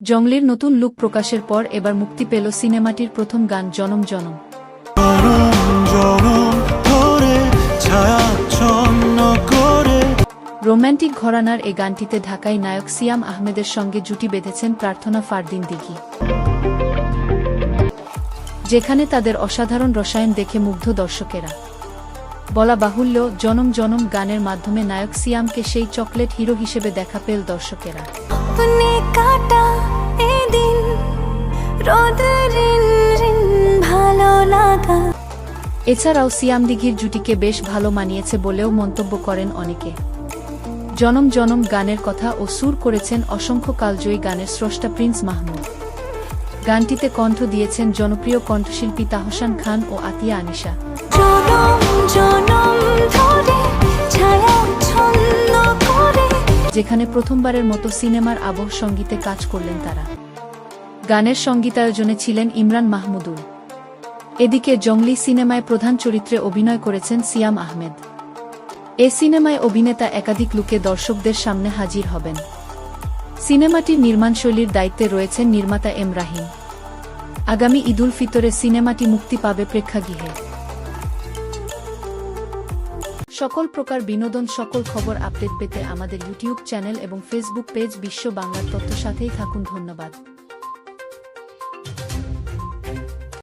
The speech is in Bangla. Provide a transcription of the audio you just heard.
জংলির নতুন লুক প্রকাশের পর এবার মুক্তি পেল সিনেমাটির প্রথম গান জনম জনম। রোম্যান্টিক ঘরানার এ গানটিতে ঢাকায় নায়ক সিয়াম আহমেদের সঙ্গে জুটি বেঁধেছেন প্রার্থনা ফারদিন দিঘি। যেখানে তাদের অসাধারণ রসায়ন দেখে মুগ্ধ দর্শকেরা। বলা বাহুল্য, জনম জনম গানের মাধ্যমে নায়ক সিয়ামকে সেই চকলেট হিরো হিসেবে দেখা পেল দর্শকেরা। এছাড়াও সিয়াম দিঘির জুটিকে বেশ ভালো মানিয়েছে বলেও মন্তব্য করেন অনেকে। জনম জনম গানের কথা ও সুর করেছেন অসংখ্য কালজয়ী গানের স্রষ্টা প্রিন্স মাহমুদ। গানটিতে কণ্ঠ দিয়েছেন জনপ্রিয় কণ্ঠশিল্পী তাহসান খান ও আতিয়া আনিশা। যেখানে প্রথমবারের মতো সিনেমার আবহ সঙ্গীতে কাজ করলেন তারা। গানের সঙ্গীতায়োজনে ছিলেন ইমরান মাহমুদুল এদিকে জংলি সিনেমায় প্রধান চরিত্রে অভিনয় করেছেন সিয়াম আহমেদ। এ সিনেমায় অভিনেতা একাধিক লুকে দর্শকদের সামনে হাজির হবেন। সিনেমাটির নির্মাণশৈলীর দায়িত্বে রয়েছেন নির্মাতা এম রাহিম। আগামী ঈদুল ফিতরে সিনেমাটি মুক্তি পাবে প্রেক্ষাগৃহে। সকল প্রকার বিনোদন, সকল খবর আপডেট পেতে আমাদের ইউটিউব চ্যানেল এবং ফেসবুক পেজ বিশ্ব বাংলার তথ্য সাথেই থাকুন। ধন্যবাদ।